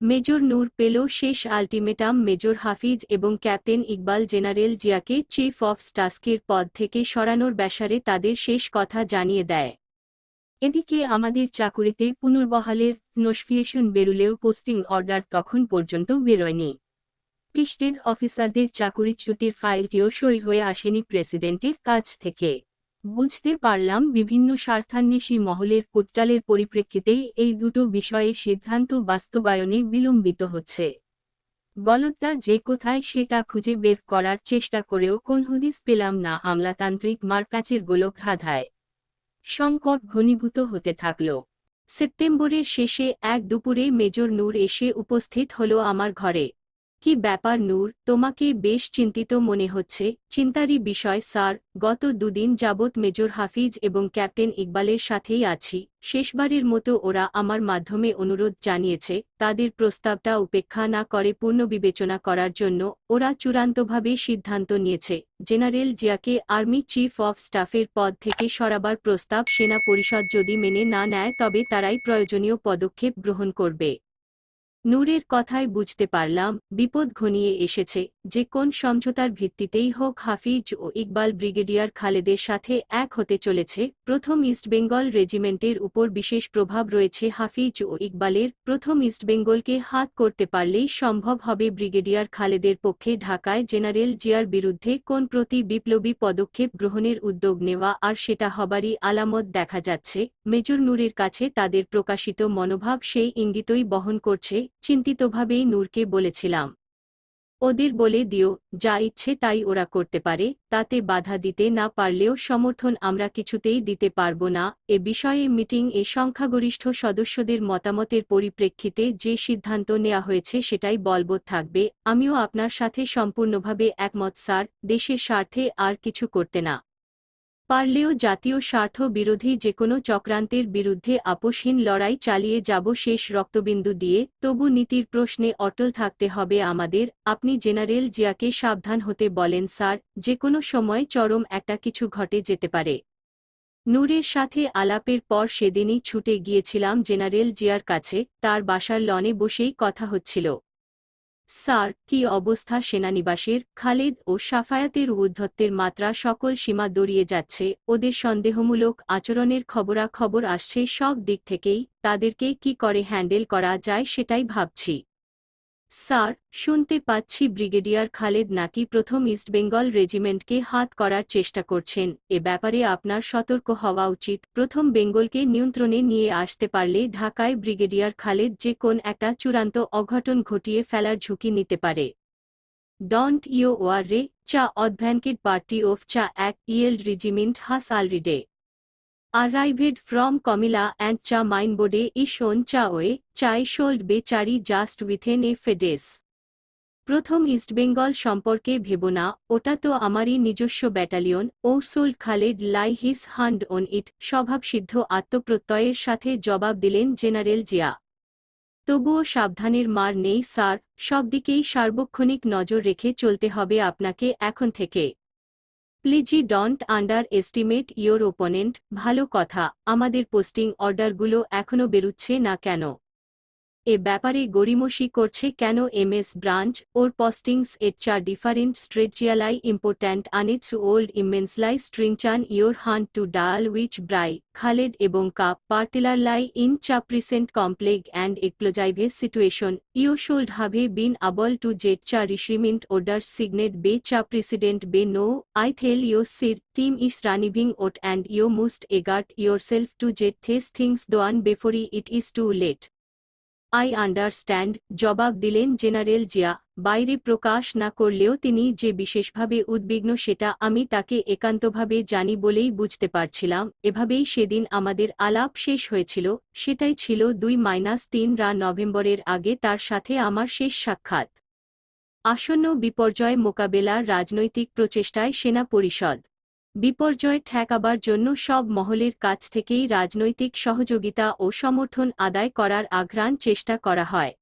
Major নূর পেল শেষ ultimatum. Major Hafiz এবং ক্যাপ্টেন ইকবাল জেনারেল জিয়াকে চিফ অফ স্টাস্কের পদ থেকে সরানোর ব্যাসারে তাদের শেষ কথা জানিয়ে দেয়। এদিকে আমাদের চাকুরিতে পুনর্বহালের নোটিফিকেশন বেরুলেও পোস্টিং অর্ডার তখন পর্যন্ত বেরোয়নি। পিস্টেড অফিসারদের চাকুরিচ্যুতির ফাইলটিও সই হয়ে আসেনি প্রেসিডেন্টের কাছ থেকে। বুঝতে পারলাম বিভিন্ন স্বার্থান্বেষী মহলের কোটচালের পরিপ্রেক্ষিতেই এই দুটো বিষয়ে সিদ্ধান্ত বাস্তবায়নে বিলম্বিত হচ্ছে। গলতটা যে কোথায় সেটা খুঁজে বের করার চেষ্টা করেও কোন হদিস পেলাম না আমলাতান্ত্রিক মারপ্যাচের গোলক ধাঁধায় সংকট ঘনীভূত হতে থাকল। সেপ্টেম্বরের শেষে এক দুপুরে মেজর নূর এসে উপস্থিত হল আমার ঘরে। কি ব্যাপার নূর, তোমাকে বেশ চিন্তিত মনে হচ্ছে। চিন্তারই বিষয়, স্যার, গত দুদিন যাবৎ মেজর হাফিজ এবং ক্যাপ্টেন ইকবালের সাথেই আছি। শেষবারের মতো ওরা আমার মাধ্যমে অনুরোধ জানিয়েছে, তাদের প্রস্তাবটা উপেক্ষা না করে পূর্ণ বিবেচনা করার জন্য ওরা চূড়ান্তভাবে সিদ্ধান্ত নিয়েছে। জেনারেল জিয়াকে আর্মি চিফ অফ স্টাফের পদ থেকে সরাবার প্রস্তাব সেনা পরিষদ যদি মেনে না নেয় তবে তারাই প্রয়োজনীয় পদক্ষেপ গ্রহণ করবে। নূরের কথায় বুঝতে পারলাম, বিপদ ঘনিয়ে এসেছে, যে কোন সমঝোতার ভিত্তিতেই হোক হাফিজ ও ইকবাল ব্রিগেডিয়ার খালেদের সাথে এক হতে চলেছে, প্রথম ইস্টবেঙ্গল রেজিমেন্টের উপর বিশেষ প্রভাব রয়েছে হাফিজ ও ইকবালের, প্রথম ইস্টবেঙ্গলকে হাত করতে পারলেই সম্ভব হবে ব্রিগেডিয়ার খালেদের পক্ষে ঢাকায় জেনারেল জিয়ার বিরুদ্ধে কোন প্রতি বিপ্লবী পদক্ষেপ গ্রহণের উদ্যোগ নেওয়া আর সেটা হবারই আলামত দেখা যাচ্ছে, মেজর নূরের কাছে তাদের প্রকাশিত মনোভাব সেই ইঙ্গিতই বহন করছে চিন্তিতভাবেই নূরকে বলেছিলাম। ওদের বলে দিও, যা ইচ্ছে তাই ওরা করতে পারে, তাতে বাধা দিতে না পারলেও সমর্থন আমরা কিছুতেই দিতে পারব না। এ বিষয়ে মিটিং এ সংখ্যাগরিষ্ঠ সদস্যদের মতামতের পরিপ্রেক্ষিতে যে সিদ্ধান্ত নেওয়া হয়েছে সেটাই বলবৎ থাকবে। আমিও আপনার সাথে সম্পূর্ণভাবে একমত, স্যার। দেশের স্বার্থে আর কিছু করতে না। পারলেও জাতীয় স্বার্থ বিরোধী যেকোনো চক্রান্তের বিরুদ্ধে আপোষহীন লড়াই চালিয়ে যাব শেষ রক্তবিন্দু দিয়ে, তবু নীতির প্রশ্নে অটল থাকতে হবে আমাদের, আপনি জেনারেল জিয়াকে সাবধান হতে বলেন স্যার যে কোনো সময় চরম একটা কিছু ঘটে যেতে পারে। নূরের সাথে আলাপের পর সেদিনই ছুটে গিয়েছিলাম জেনারেল জিয়ার কাছে, তার বাসার লনে বসেই কথা হচ্ছিল। স্যার, কি অবস্থা সেনানিবাসের? খালেদ ও সাফায়াতের উদ্ধত্তের মাত্রা সকল সীমা দড়িয়ে যাচ্ছে। ওদের সন্দেহমূলক আচরণের খবরাখবর আসছে সব দিক থেকেই। তাদেরকে কি করে হ্যান্ডেল করা যায় সেটাই ভাবছি। স্যার, শুনতে পাচ্ছি ব্রিগেডিয়ার খালেদ নাকি প্রথম ইস্টবেঙ্গল রেজিমেন্টকে হাত করার চেষ্টা করছেন। এ ব্যাপারে আপনার সতর্ক হওয়া উচিত। প্রথম বেঙ্গলকে নিয়ন্ত্রণে নিয়ে আসতে পারলে ঢাকায় ব্রিগেডিয়ার খালেদ যে কোন একটা চূড়ান্ত অঘটন ঘটিয়ে ফেলার ঝুঁকি নিতে পারে। ডন্ট ইও ওয়ার রে চা অডভ্যানকেড পার্টি অফ চা এক yield regiment has already arrived from Comilla and Cha Mainbode is shown Chaoe, Chai be Chari just within a few days. প্রথম ইস্টবেঙ্গল সম্পর্কে ভেব না ওটা তো আমারই নিজস্ব battalion O sold Khaled laid his hand on it স্বভাবসিদ্ধ আত্মপ্রত্যয়ের সাথে জবাব দিলেন জেনারেল জিয়া তবুও সাবধানের মার নেই স্যার সব দিকেই সার্বক্ষণিক নজর রেখে চলতে হবে আপনাকে এখন থেকে please don't underestimate your opponent ভালো কথা। আমাদের পোস্টিং অর্ডারগুলো এখনও বেরুচ্ছে না কেন? এ ব্যাপারে গড়িমসি করছে কেন M S branch? Our postings are the different strategically important units old immensely stretched your hand to deal which ব্রাই Khaled এবং cap particularly in the present complex and explosive situation you should have been able to get চা রিশ্রিমেন্ট orders signet be the president be no I tell your sir time is running out and you must exert yourself to get these things done before it is too late I understand জবাব দিলেন general Zia. বাইরে প্রকাশ না করলেও তিনি যে বিশেষভাবে উদ্বিগ্ন সেটা আমি তাকে একান্তভাবে জানি বলেই বুঝতে পারছিলাম। এভাবেই সেদিন আমাদের আলাপ শেষ হয়েছিল। সেটাই ছিল দুই মাইনাস তিন রা নভেম্বরের আগে তার সাথে আমার শেষ সাক্ষাৎ। আসন্ন বিপর্যয় মোকাবেলার রাজনৈতিক প্রচেষ্টায় সেনা পরিষদ। বিপর্যয় ঠেকাবার জন্য সব মহলের কাছ থেকেই রাজনৈতিক সহযোগিতা ও সমর্থন আদায় করার আঘ্রাণ চেষ্টা করা হয়।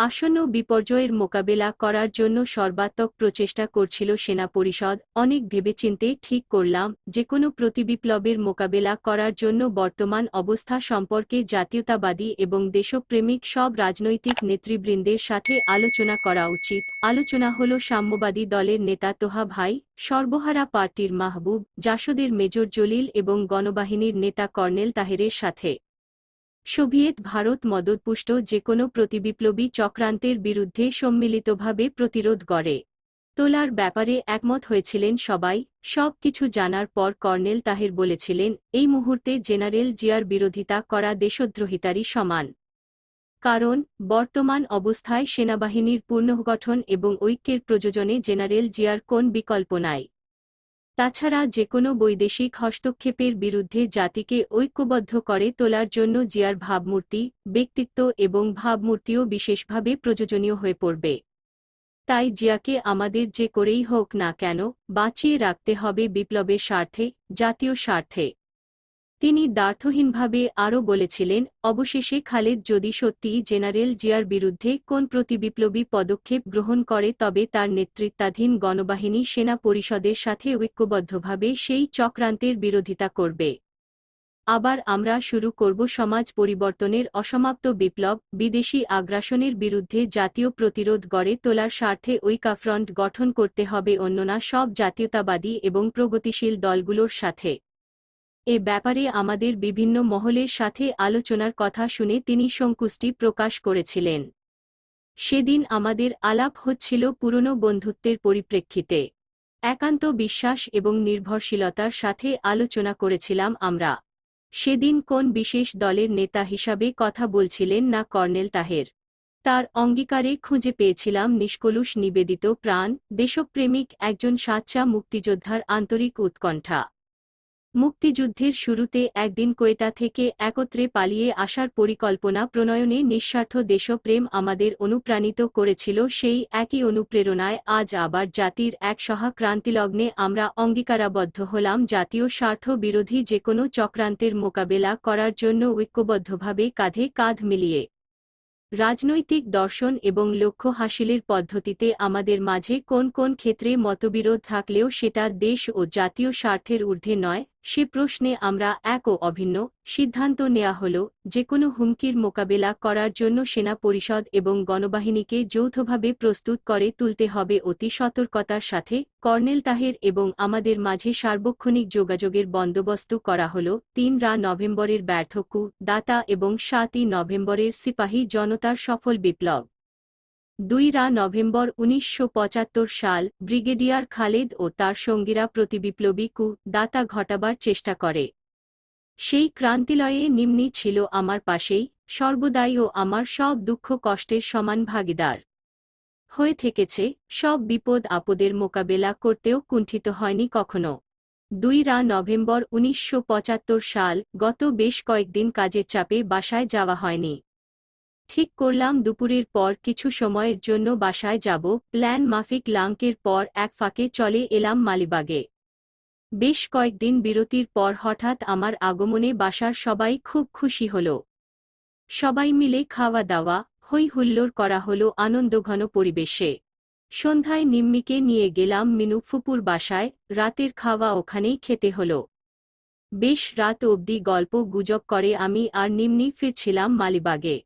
আসন্ন বিপর্যয়ের মোকাবেলা করার জন্য সর্বাত্মক প্রচেষ্টা করছিল সেনা পরিষদ। অনেক ভেবেচিন্তে ঠিক করলাম যে কোনো প্রতিবিপ্লবের মোকাবেলা করার জন্য বর্তমান অবস্থা সম্পর্কে জাতীয়তাবাদী এবং দেশপ্রেমিক সব রাজনৈতিক নেতৃবৃন্দের সাথে আলোচনা করা উচিত। আলোচনা হল সাম্যবাদী দলের নেতা তোহা ভাই, সর্বহারা পার্টির মাহবুব, জাসদের মেজর জলিল এবং গণবাহিনীর নেতা কর্নেল তাহেরের সাথে। সোভিয়েত ভারত মদতপুষ্ট যে কোনো প্রতিবিপ্লবী চক্রান্তের বিরুদ্ধে সম্মিলিতভাবে প্রতিরোধ গড়ে তোলার ব্যাপারে একমত হয়েছিলেন সবাই, সব কিছু জানার পর কর্নেল তাহের বলেছিলেন, এই মুহূর্তে জেনারেল জিয়ার বিরোধিতা করা দেশদ্রোহিতারই সমান। কারণ, বর্তমান অবস্থায় সেনাবাহিনীর পুনর্গঠন এবং ঐক্যের প্রযোজনে জেনারেল জিয়ার কোন বিকল্প নাই। তাছাড়া যে কোনো বৈদেশিক হস্তক্ষেপের বিরুদ্ধে জাতিকে ঐক্যবদ্ধ করে তোলার জন্য জিয়ার ভাবমূর্তি, ব্যক্তিত্ব এবং ভাবমূর্তিও বিশেষভাবে প্রয়োজনীয় হয়ে পড়বে। তাই জিয়াকে আমাদের যে করেই হোক না কেন বাঁচিয়ে রাখতে হবে বিপ্লবের স্বার্থে, জাতীয় স্বার্থে। তিনি দ্বার্থহীনভাবে আরও বলেছিলেন, অবশেষে খালেদ যদি সত্যিই জেনারেল জিয়ার বিরুদ্ধে কোন প্রতিবিপ্লবী পদক্ষেপ গ্রহণ করে তবে তার নেতৃত্বাধীন গণবাহিনী সেনা পরিষদের সাথে ঐক্যবদ্ধভাবে সেই চক্রান্তের বিরোধিতা করবে। আবার আমরা শুরু করব সমাজ পরিবর্তনের অসমাপ্ত বিপ্লব, বিদেশি আগ্রাসনের বিরুদ্ধে জাতীয় প্রতিরোধ গড়ে তোলার স্বার্থে ঐকাফ্রন্ট গঠন করতে হবে অন্যনা সব জাতীয়তাবাদী এবং প্রগতিশীল দলগুলোর সাথে। এ ব্যাপারে আমাদের বিভিন্ন মহলের সাথে আলোচনার কথা শুনে তিনি সন্তুষ্টি প্রকাশ করেছিলেন। সেদিন আমাদের আলাপ হচ্ছিল পুরনো বন্ধুত্বের পরিপ্রেক্ষিতে। একান্ত বিশ্বাস এবং নির্ভরশীলতার সাথে আলোচনা করেছিলাম আমরা। সেদিন কোন বিশেষ দলের নেতা হিসাবে কথা বলছিলেন না কর্নেল তাহের। তার অঙ্গীকারে খুঁজে পেয়েছিলাম নিষ্কলুষ নিবেদিত প্রাণ, দেশপ্রেমিক একজন সাচ্চা মুক্তিযোদ্ধার আন্তরিক উৎকণ্ঠা। মুক্তিযুদ্ধের শুরুতে একদিন কোয়েটা থেকে একত্রে পালিয়ে আসার পরিকল্পনা প্রণয়নে নিঃস্বার্থ দেশপ্রেম আমাদের অনুপ্রাণিত করেছিল, সেই একই অনুপ্রেরণায় আজ আবার জাতির এক সহাক্রান্তিলগ্নে আমরা অঙ্গীকারাবদ্ধ হলাম, জাতীয় স্বার্থ বিরোধী যে কোনো চক্রান্তের মোকাবেলা করার জন্য ঐক্যবদ্ধভাবে কাঁধে কাঁধ মিলিয়ে। রাজনৈতিক দর্শন এবং লক্ষ্য হাসিলের পদ্ধতিতে আমাদের মাঝে কোন কোন ক্ষেত্রে মতবিরোধ থাকলেও সেটা দেশ ও জাতীয় স্বার্থের ঊর্ধ্বে নয় সে প্রশ্নে আমরা এক ও অভিন্ন সিদ্ধান্ত নেওয়া হল যে কোনো হুমকির মোকাবেলা করার জন্য সেনা পরিষদ এবং গণবাহিনীকে যৌথভাবে প্রস্তুত করে তুলতে হবে অতি সতর্কতার সাথে কর্নেল তাহের এবং আমাদের মাঝে সার্বক্ষণিক যোগাযোগের বন্দোবস্ত করা হল তিন রা নভেম্বরের ব্যর্থকু দাতা এবং সাতই নভেম্বরের সিপাহী জনতার সফল বিপ্লব। দুই রা নভেম্বর উনিশশো পঁচাত্তর সাল ব্রিগেডিয়ার খালেদ ও তার সঙ্গীরা প্রতিবিপ্লবী কু দাতা ঘটাবার চেষ্টা করে। সেই ক্রান্তিলয়ে নিম্নি ছিল আমার পাশেই, সর্বদাই ও আমার সব দুঃখ কষ্টের সমান ভাগিদার। হয়ে থেকেছে, সব বিপদ আপদের মোকাবেলা করতেও কুণ্ঠিত হয়নি কখনো। দুই রা নভেম্বর উনিশশো পঁচাত্তর সাল গত বেশ কয়েকদিন কাজের চাপে বাসায় যাওয়া হয়নি। ঠিক করলাম দুপুরের পর কিছু সময়ের জন্য বাসায় যাব। প্ল্যান মাফিক লাঙ্কের পর এক ফাঁকে চলে এলাম মালিবাগে। বেশ কয়েকদিন বিরতির পর হঠাৎ আমার আগমনে বাসার সবাই খুব খুশি হল। সবাই মিলে খাওয়া দাওয়া হই হুল্লোড় করা হল আনন্দঘন পরিবেশে। সন্ধ্যায় নিম্মিকে নিয়ে গেলাম মিনু ফুপুর বাসায়, রাতের খাওয়া ওখানেই খেতে হল। বেশ রাত অবধি গল্প গুজব করে আমি আর নিম্নি ফিরছিলাম মালিবাগে।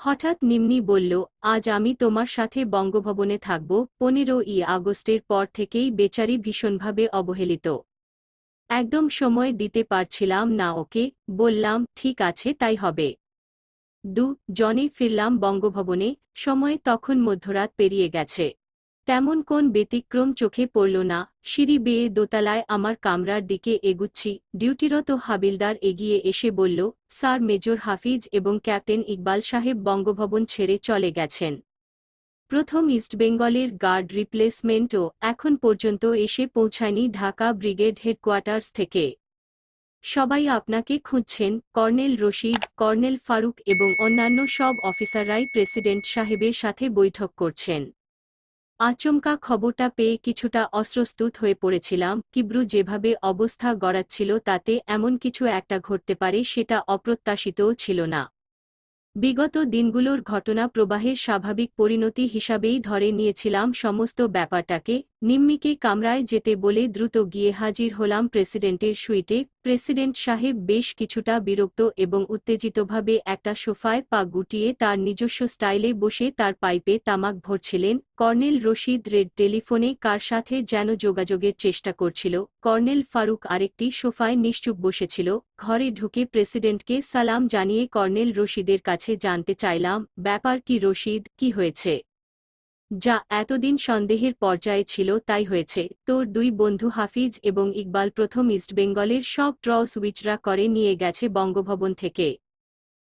হঠাৎ নিম্নি বলল, আজ আমি তোমার সাথে বঙ্গভবনে থাকব। পনেরো ই আগস্টের পর থেকেই বেচারি ভীষণভাবে অবহেলিত। একদম সময় দিতে পারছিলাম না ওকে, বললাম, ঠিক আছে, তাই হবে। দু, জনে ফিরলাম বঙ্গভবনে, সময় তখন মধ্যরাত পেরিয়ে গেছে। তেমন কোন ব্যতিক্রম চোখে পড়ল না। সিঁড়ি বেয়ে দোতলায় আমার কামরার দিকে এগুচ্ছি। ডিউটিরত হাবিলদার এগিয়ে এসে বলল, স্যার, মেজর হাফিজ এবং ক্যাপ্টেন ইকবাল সাহেব বঙ্গভবন ছেড়ে চলে গেছেন। প্রথম ইস্টবেঙ্গলের গার্ড রিপ্লেসমেন্টও এখন পর্যন্ত এসে পৌঁছায়নি ঢাকা ব্রিগেড হেডকোয়ার্টার্স থেকে। সবাই আপনাকে খুঁজছেন, কর্নেল রশিদ, কর্নেল ফারুক এবং অন্যান্য সব অফিসাররাই প্রেসিডেন্ট সাহেবের সাথে বৈঠক করছেন। আচমকা খবরটা পেয়ে কিছুটা অস্রস্তুত হয়ে পড়েছিলাম। কিব্রু যেভাবে অবস্থা গড়াচ্ছিল তাতে এমন কিছু একটা ঘটতে পারে সেটা অপ্রত্যাশিতও ছিল না। বিগত দিনগুলোর ঘটনা প্রবাহের স্বাভাবিক পরিণতি হিসাবেই ধরে নিয়েছিলাম সমস্ত ব্যাপারটাকে। নিম্মিকে কামরায় যেতে বলে দ্রুত গিয়ে হাজির হলাম প্রেসিডেন্টের সুইটে। প্রেসিডেন্ট সাহেব বেশ কিছুটা বিরক্ত এবং উত্তেজিতভাবে একটা সোফায় পা গুটিয়ে তার নিজস্ব স্টাইলে বসে তার পাইপে তামাক ভরছিলেন। কর্নেল রশিদ রেড টেলিফোনে কার সাথে যেন যোগাযোগের চেষ্টা করছিল। কর্নেল ফারুক আরেকটি সোফায় নিশ্চুপ বসেছিল। ঘরে ঢুকে প্রেসিডেন্টকে সালাম জানিয়ে কর্নেল রশিদের কাছে জানতে চাইলাম, ব্যাপার কি রশিদ? কি হয়েছে? যা এতদিন সন্দেহের পর্যায়ে ছিল, তাই হয়েছে। তোর দুই বন্ধু হাফিজ এবং ইকবাল প্রথম ইস্টবেঙ্গলের সব ড্র সুইচরা করে নিয়ে গেছে বঙ্গভবন থেকে।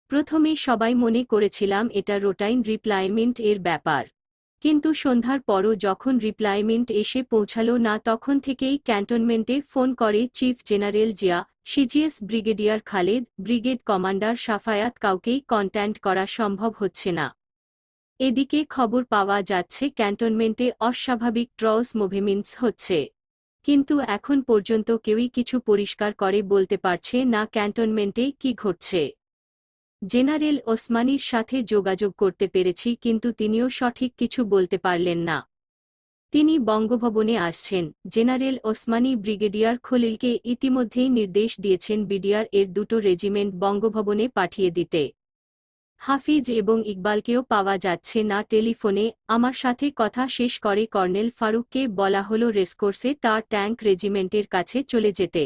প্রথমে সবাই মনে করেছিলাম এটা রোটাইন রিপ্লাইমেন্ট এর ব্যাপার। কিন্তু সন্ধ্যার পরও যখন রিপ্লাইমেন্ট এসে পৌঁছালো না, তখন থেকেই ক্যান্টনমেন্টে ফোন করে chief general Zia, CGS brigadier Khaled, brigade commander Shafaat কাউকেই কন্ট্যাক্ট করা সম্ভব হচ্ছে না। এদিকে খবর পাওয়া যাচ্ছে ক্যান্টনমেন্টে অস্বাভাবিক ট্রস মুভমেন্টস হচ্ছে। কিন্তু এখন পর্যন্ত কেউই কিছু পরিষ্কার করে বলতে পারছে না ক্যান্টনমেন্টে কি ঘটছে। জেনারেল ওসমানীর সাথে যোগাযোগ করতে পেরেছি কিন্তু তিনিও সঠিক কিছু বলতে পারলেন না। তিনি বঙ্গভবনে আসছেন। জেনারেল ওসমানী ব্রিগেডিয়ার খলিলকে ইতিমধ্যেই নির্দেশ দিয়েছেন বিডিআর এর দুটো রেজিমেন্ট বঙ্গভবনে পাঠিয়ে দিতে। হাফিজ এবং ইকবালকেও পাওয়া যাচ্ছে না টেলিফোনে। আমার সাথে কথা শেষ করে কর্নেল ফারুককে বলা হল রেসকোর্সে তার ট্যাঙ্ক রেজিমেন্টের কাছে চলে যেতে।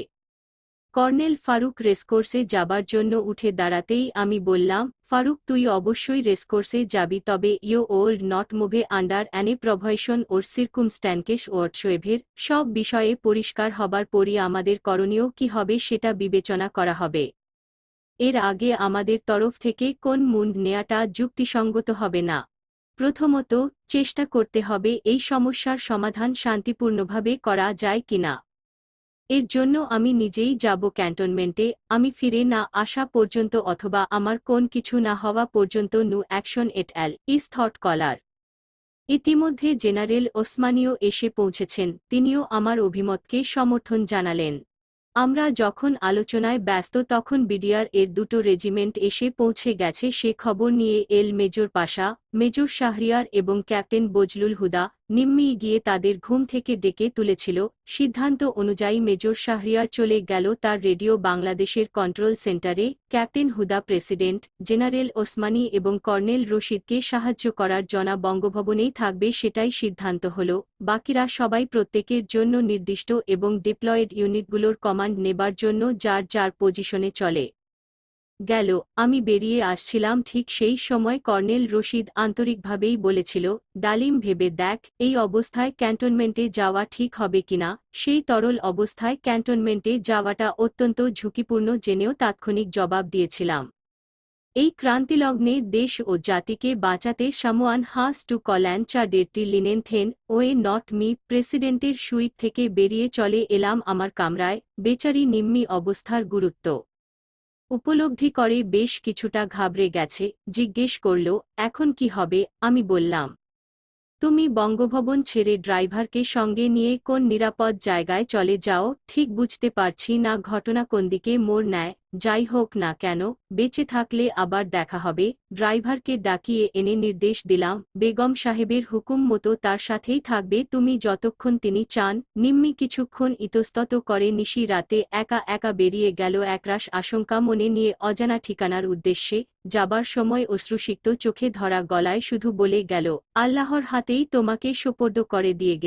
কর্নেল ফারুক রেসকোর্সে যাবার জন্য উঠে দাঁড়াতেই আমি বললাম, ফারুক, তুই অবশ্যই রেসকোর্সে যাবি, তবে you would not move under any provocation or circumstances whatsoever সব বিষয়ে পরিষ্কার হবার পরই আমাদের করণীয় কি হবে সেটা বিবেচনা করা হবে। এর আগে আমাদের তরফ থেকে কোন মুন্ড নেয়াটা যুক্তিসঙ্গত হবে না। প্রথমত, চেষ্টা করতে হবে এই সমস্যার সমাধান শান্তিপূর্ণভাবে করা যায় কিনা এর জন্য আমি নিজেই যাব ক্যান্টনমেন্টে, আমি ফিরে না আসা পর্যন্ত অথবা আমার কোন কিছু না হওয়া পর্যন্ত নু অ্যাকশন এট অ্যাল ইস থট কলার। ইতিমধ্যে জেনারেল ওসমানীয় এসে পৌঁছেছেন, তিনিও আমার অভিমতকে সমর্থন জানালেন। আমরা যখন আলোচনায় ব্যস্ত তখন বিডিআর এর দুটো রেজিমেন্ট এসে পৌঁছে গেছে সে খবর নিয়ে এল মেজর পাশা, মেজর শাহরিয়ার এবং ক্যাপ্টেন বজলুল হুদা নিম্মি গিয়ে তাদের ঘুম থেকে ডেকে তুলেছিল, সিদ্ধান্ত অনুযায়ী মেজর শাহরিয়ার চলে গেল তার রেডিও বাংলাদেশের কন্ট্রোল সেন্টারে, captain Huda president, general Osmani এবং কর্নেল রশিদকে সাহায্য করার জনা বঙ্গভবনেই থাকবে সেটাই সিদ্ধান্ত হল, বাকিরা সবাই প্রত্যেকের জন্য নির্দিষ্ট এবং ডিপ্লয়েড ইউনিটগুলোর কমান্ড নেবার জন্য যার যার পজিশনে চলে। গেল, আমি বেরিয়ে আসছিলাম ঠিক সেই সময় কর্নেল রশিদ আন্তরিকভাবেই বলেছিল, ডালিম ভেবে দেখ, এই অবস্থায় ক্যান্টনমেন্টে যাওয়া ঠিক হবে কিনা, সেই তরল অবস্থায় ক্যান্টনমেন্টে যাওয়াটা অত্যন্ত ঝুঁকিপূর্ণ জেনেও তাৎক্ষণিক জবাব দিয়েছিলাম। এই ক্রান্তিলগ্নে দেশ ও জাতিকে বাঁচাতে সামোয়ান হাস টু কল্যাণ চা ডেটটি লিনেন থেন ওয়ে নট মি প্রেসিডেন্টের সুইট থেকে বেরিয়ে চলে এলাম আমার কামরায়, বেচারি নিম্মি অবস্থার গুরুত্ব। উপলব্ধি করে বেশ কিছুটা ঘাবড়ে গেছে, জিজ্ঞেস করল, এখন কি হবে? আমি বললাম, তুমি বঙ্গভবন ছেড়ে ড্রাইভারকে সঙ্গে নিয়ে কোন নিরাপদ জায়গায় চলে যাও, ঠিক বুঝতে পারছি না ঘটনা কোন দিকে মোড় নেয়। যাই হোক না কেন, বেঁচে থাকলে আবার দেখা হবে। ড্রাইভারকে ডাকিয়ে এনে নির্দেশ দিলাম। বেগম সাহেবের হুকুম মতো তার সাথেই থাকবে। তুমি যতক্ষণ তিনি চান, নিম্মি কিছুক্ষণ ইতস্তত করে নিশি রাতে একা একা বেরিয়ে গেল একরাশ আশঙ্কা মনে নিয়ে অজানা ঠিকানার উদ্দেশ্যে। যাবার সময় অশ্রুসিক্ত চোখে ধরা গলায় শুধু বলে গেল, আল্লাহর হাতেই তোমাকে সোপর্দ করে দিয়ে